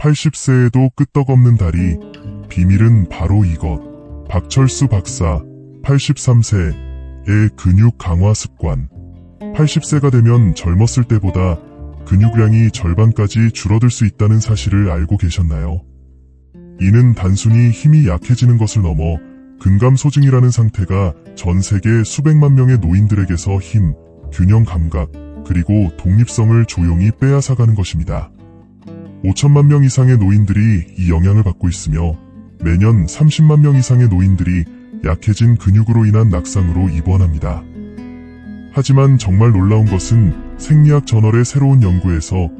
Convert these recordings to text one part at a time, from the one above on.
80세에도 끄떡없는 다리. 비밀은 바로 이것. 박철수 박사, 83세의 근육 강화 습관. 80세가 되면 젊었을 때보다 근육량이 절반까지 줄어들 수 있다는 사실을 알고 계셨나요? 이는 단순히 힘이 약해지는 것을 넘어 근감 소증이라는 상태가 전 세계 수백만 명의 노인들에게서 힘, 균형 감각, 그리고 독립성을 조용히 빼앗아가는 것입니다. 5천만 명 이상의 노인들이 이 영향을 받고 있으며 매년 30만 명 이상의 노인들이 약해진 근육으로 인한 낙상으로 입원합니다. 하지만 정말 놀라운 것은 생리학 저널의 새로운 연구에서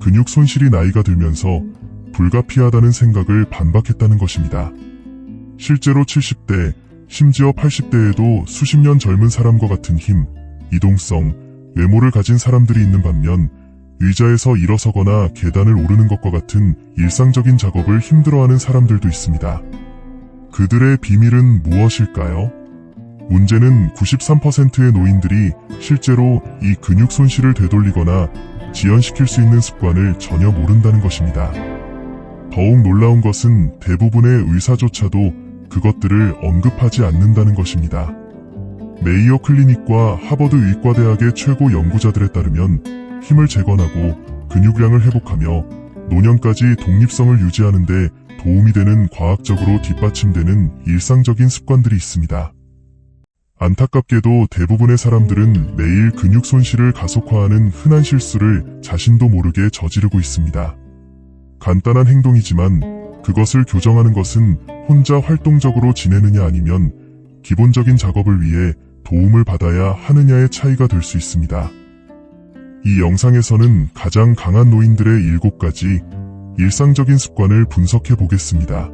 근육 손실이 나이가 들면서 불가피하다는 생각을 반박했다는 것입니다. 실제로 70대, 심지어 80대에도 수십 년 젊은 사람과 같은 힘, 이동성, 외모를 가진 사람들이 있는 반면 의자에서 일어서거나 계단을 오르는 것과 같은 일상적인 작업을 힘들어하는 사람들도 있습니다. 그들의 비밀은 무엇일까요? 문제는 93%의 노인들이 실제로 이 근육 손실을 되돌리거나 지연시킬 수 있는 습관을 전혀 모른다는 것입니다. 더욱 놀라운 것은 대부분의 의사조차도 그것들을 언급하지 않는다는 것입니다. 메이어 클리닉과 하버드 의과대학의 최고 연구자들에 따르면 힘을 재건하고 근육량을 회복하며 노년까지 독립성을 유지하는 데 도움이 되는 과학적으로 뒷받침되는 일상적인 습관들이 있습니다. 안타깝게도 대부분의 사람들은 매일 근육 손실을 가속화하는 흔한 실수를 자신도 모르게 저지르고 있습니다. 간단한 행동이지만 그것을 교정하는 것은 혼자 활동적으로 지내느냐 아니면 기본적인 작업을 위해 도움을 받아야 하느냐의 차이가 될 수 있습니다. 이 영상에서는 가장 강한 노인들의 7가지 일상적인 습관을 분석해 보겠습니다.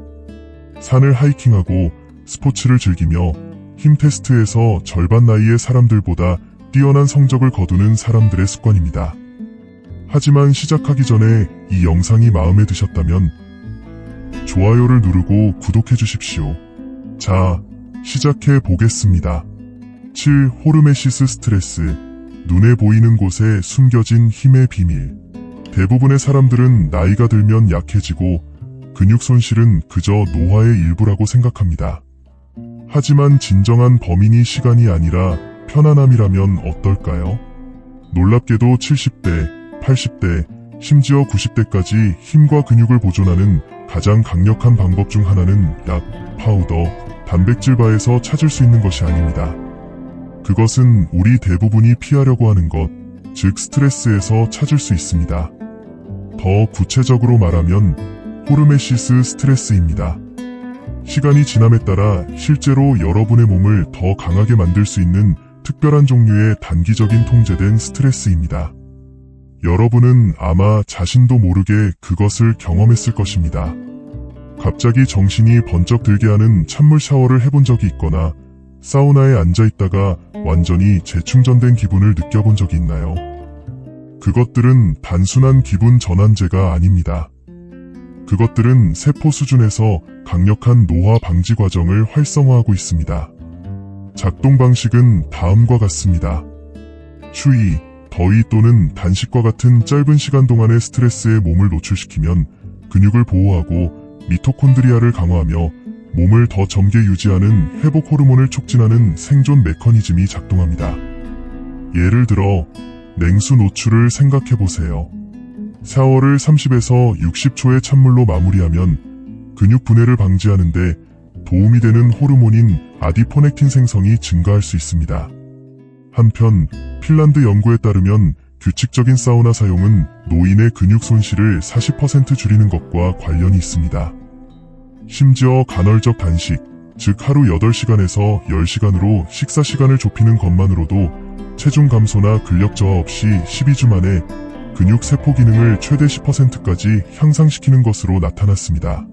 산을 하이킹하고 스포츠를 즐기며 힘 테스트에서 절반 나이의 사람들보다 뛰어난 성적을 거두는 사람들의 습관입니다. 하지만 시작하기 전에 이 영상이 마음에 드셨다면 좋아요를 누르고 구독해 주십시오. 자, 시작해 보겠습니다. 7. 호르메시스 스트레스. 눈에 보이는 곳에 숨겨진 힘의 비밀. 대부분의 사람들은 나이가 들면 약해지고 근육 손실은 그저 노화의 일부라고 생각합니다. 하지만 진정한 범인이 시간이 아니라 편안함이라면 어떨까요? 놀랍게도 70대, 80대, 심지어 90대까지 힘과 근육을 보존하는 가장 강력한 방법 중 하나는 약, 파우더, 단백질 바에서 찾을 수 있는 것이 아닙니다. 그것은 우리 대부분이 피하려고 하는 것, 즉 스트레스에서 찾을 수 있습니다. 더 구체적으로 말하면 호르메시스 스트레스입니다. 시간이 지남에 따라 실제로 여러분의 몸을 더 강하게 만들 수 있는 특별한 종류의 단기적인 통제된 스트레스입니다. 여러분은 아마 자신도 모르게 그것을 경험했을 것입니다. 갑자기 정신이 번쩍 들게 하는 찬물 샤워를 해본 적이 있거나 사우나에 앉아 있다가 완전히 재충전된 기분을 느껴본 적이 있나요? 그것들은 단순한 기분 전환제가 아닙니다. 그것들은 세포 수준에서 강력한 노화 방지 과정을 활성화하고 있습니다. 작동 방식은 다음과 같습니다. 추위, 더위 또는 단식과 같은 짧은 시간 동안의 스트레스에 몸을 노출시키면 근육을 보호하고 미토콘드리아를 강화하며 몸을 더 젊게 유지하는 회복 호르몬을 촉진하는 생존 메커니즘이 작동합니다. 예를 들어 냉수 노출을 생각해 보세요. 샤워를 30에서 60초의 찬물로 마무리하면 근육 분해를 방지하는데 도움이 되는 호르몬인 아디포넥틴 생성이 증가할 수 있습니다. 한편 핀란드 연구에 따르면 규칙적인 사우나 사용은 노인의 근육 손실을 40% 줄이는 것과 관련이 있습니다. 심지어 간헐적 단식, 즉 하루 8시간에서 10시간으로 식사 시간을 좁히는 것만으로도 체중 감소나 근력 저하 없이 12주 만에 근육 세포 기능을 최대 10%까지 향상시키는 것으로 나타났습니다.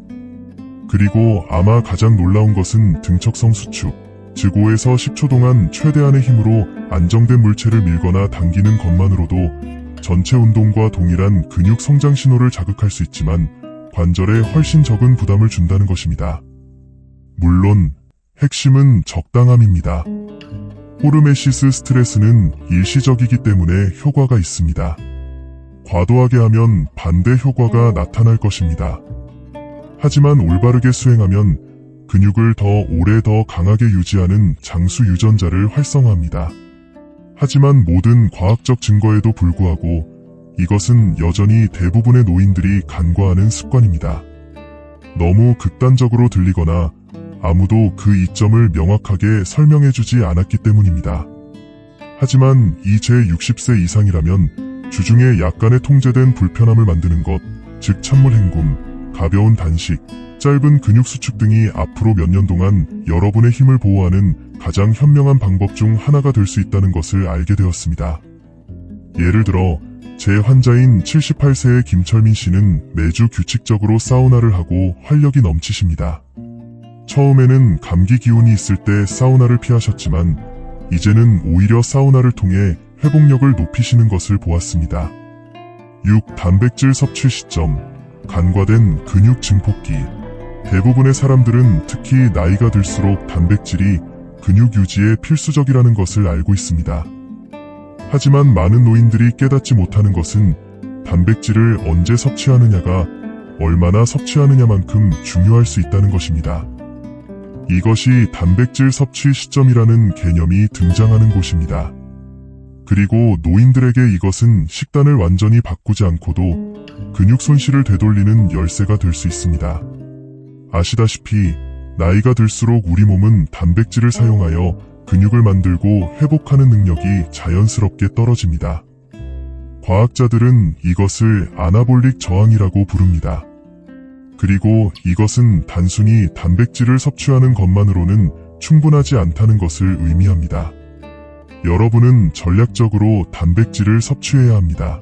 그리고 아마 가장 놀라운 것은 등척성 수축, 즉 5에서 10초 동안 최대한의 힘으로 안정된 물체를 밀거나 당기는 것만으로도 전체 운동과 동일한 근육 성장 신호를 자극할 수 있지만 관절에 훨씬 적은 부담을 준다는 것입니다. 물론 핵심은 적당함입니다. 호르메시스 스트레스는 일시적이기 때문에 효과가 있습니다. 과도하게 하면 반대 효과가 나타날 것입니다. 하지만 올바르게 수행하면 근육을 더 오래 더 강하게 유지하는 장수 유전자를 활성화합니다. 하지만 모든 과학적 증거에도 불구하고 이것은 여전히 대부분의 노인들이 간과하는 습관입니다. 너무 극단적으로 들리거나 아무도 그 이점을 명확하게 설명해주지 않았기 때문입니다. 하지만 이 제 60세 이상이라면 주중에 약간의 통제된 불편함을 만드는 것, 즉 찬물 헹굼, 가벼운 단식, 짧은 근육 수축 등이 앞으로 몇 년 동안 여러분의 힘을 보호하는 가장 현명한 방법 중 하나가 될 수 있다는 것을 알게 되었습니다. 예를 들어 제 환자인 78세의 김철민 씨는 매주 규칙적으로 사우나를 하고 활력이 넘치십니다. 처음에는 감기 기운이 있을 때 사우나를 피하셨지만 이제는 오히려 사우나를 통해 회복력을 높이시는 것을 보았습니다. 6. 단백질 섭취 시점 간과된 근육 증폭기 대부분의 사람들은 특히 나이가 들수록 단백질이 근육 유지에 필수적이라는 것을 알고 있습니다. 하지만 많은 노인들이 깨닫지 못하는 것은 단백질을 언제 섭취하느냐가 얼마나 섭취하느냐만큼 중요할 수 있다는 것입니다. 이것이 단백질 섭취 시점이라는 개념이 등장하는 곳입니다. 그리고 노인들에게 이것은 식단을 완전히 바꾸지 않고도 근육 손실을 되돌리는 열쇠가 될 수 있습니다. 아시다시피 나이가 들수록 우리 몸은 단백질을 사용하여 근육을 만들고 회복하는 능력이 자연스럽게 떨어집니다. 과학자들은 이것을 아나볼릭 저항이라고 부릅니다. 그리고 이것은 단순히 단백질을 섭취하는 것만으로는 충분하지 않다는 것을 의미합니다. 여러분은 전략적으로 단백질을 섭취해야 합니다.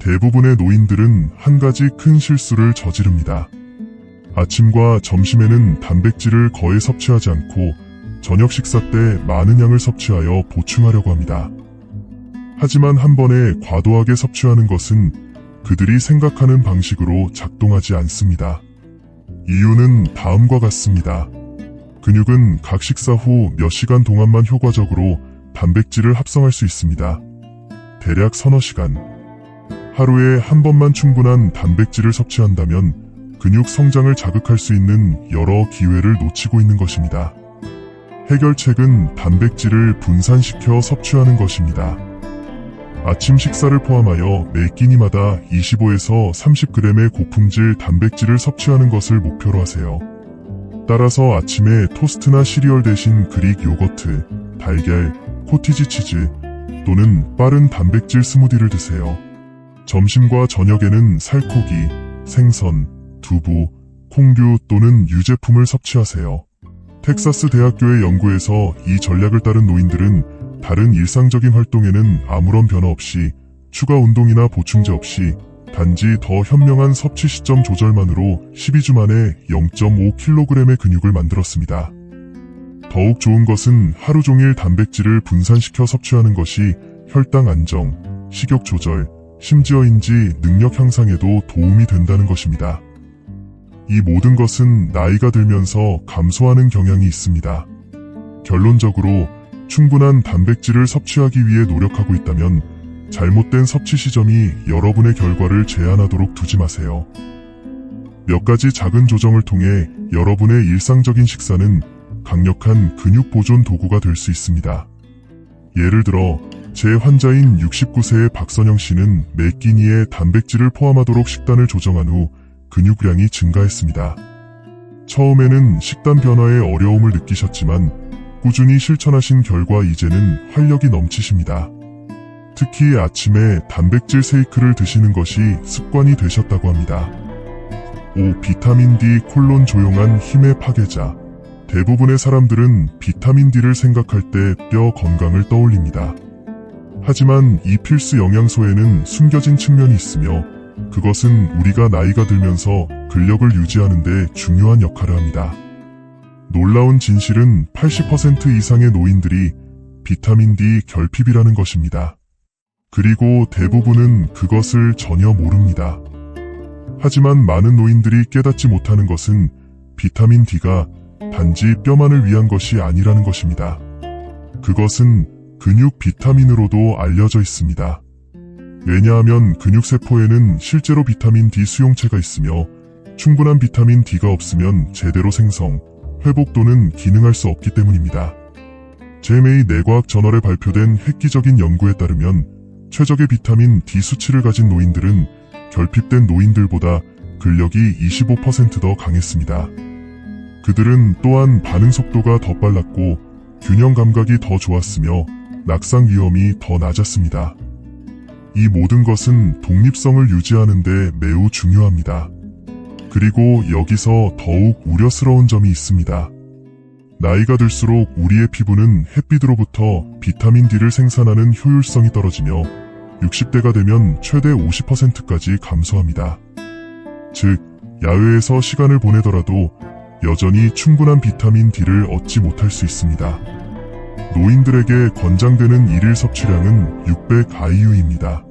대부분의 노인들은 한 가지 큰 실수를 저지릅니다. 아침과 점심에는 단백질을 거의 섭취하지 않고 저녁 식사 때 많은 양을 섭취하여 보충하려고 합니다. 하지만 한 번에 과도하게 섭취하는 것은 그들이 생각하는 방식으로 작동하지 않습니다. 이유는 다음과 같습니다. 근육은 각 식사 후 몇 시간 동안만 효과적으로 단백질을 합성할 수 있습니다. 대략 서너 시간. 하루에 한 번만 충분한 단백질을 섭취한다면 근육 성장을 자극할 수 있는 여러 기회를 놓치고 있는 것입니다. 해결책은 단백질을 분산시켜 섭취하는 것입니다. 아침 식사를 포함하여 매 끼니마다 25에서 30g의 고품질 단백질을 섭취하는 것을 목표로 하세요. 따라서 아침에 토스트나 시리얼 대신 그릭 요거트, 달걀, 코티지 치즈 또는 빠른 단백질 스무디를 드세요. 점심과 저녁에는 살코기, 생선, 두부, 콩류 또는 유제품을 섭취하세요. 텍사스 대학교의 연구에서 이 전략을 따른 노인들은 다른 일상적인 활동에는 아무런 변화 없이 추가 운동이나 보충제 없이 단지 더 현명한 섭취 시점 조절만으로 12주 만에 0.5kg의 근육을 만들었습니다. 더욱 좋은 것은 하루 종일 단백질을 분산시켜 섭취하는 것이 혈당 안정, 식욕 조절, 심지어인지 능력 향상에도 도움이 된다는 것입니다. 이 모든 것은 나이가 들면서 감소하는 경향이 있습니다. 결론적으로 충분한 단백질을 섭취하기 위해 노력하고 있다면 잘못된 섭취 시점이 여러분의 결과를 제한하도록 두지 마세요. 몇 가지 작은 조정을 통해 여러분의 일상적인 식사는 강력한 근육 보존 도구가 될 수 있습니다. 예를 들어 제 환자인 69세의 박선영 씨는 매 끼니에 단백질을 포함하도록 식단을 조정한 후 근육량이 증가했습니다. 처음에는 식단 변화에 어려움을 느끼셨지만 꾸준히 실천하신 결과 이제는 활력이 넘치십니다. 특히 아침에 단백질 세이크를 드시는 것이 습관이 되셨다고 합니다. 5. 비타민 D 콜론 조용한 힘의 파괴자. 대부분의 사람들은 비타민 D를 생각할 때 뼈 건강을 떠올립니다. 하지만 이 필수 영양소에는 숨겨진 측면이 있으며 그것은 우리가 나이가 들면서 근력을 유지하는 데 중요한 역할을 합니다. 놀라운 진실은 80% 이상의 노인들이 비타민 D 결핍이라는 것입니다. 그리고 대부분은 그것을 전혀 모릅니다. 하지만 많은 노인들이 깨닫지 못하는 것은 비타민 D가 단지 뼈만을 위한 것이 아니라는 것입니다. 그것은 근육 비타민으로도 알려져 있습니다. 왜냐하면 근육세포에는 실제로 비타민 D 수용체가 있으며 충분한 비타민 D가 없으면 제대로 생성, 회복 또는 기능할 수 없기 때문입니다. JMA 내과학 저널에 발표된 획기적인 연구에 따르면 최적의 비타민 D 수치를 가진 노인들은 결핍된 노인들보다 근력이 25%더 강했습니다. 그들은 또한 반응 속도가 더 빨랐고 균형 감각이 더 좋았으며 낙상 위험이 더 낮았습니다. 이 모든 것은 독립성을 유지하는 데 매우 중요합니다. 그리고 여기서 더욱 우려스러운 점이 있습니다. 나이가 들수록 우리의 피부는 햇빛으로부터 비타민 D를 생산하는 효율성이 떨어지며 60대가 되면 최대 50%까지 감소합니다. 즉, 야외에서 시간을 보내더라도 여전히 충분한 비타민 D를 얻지 못할 수 있습니다. 노인들에게 권장되는 일일 섭취량은 600 IU입니다.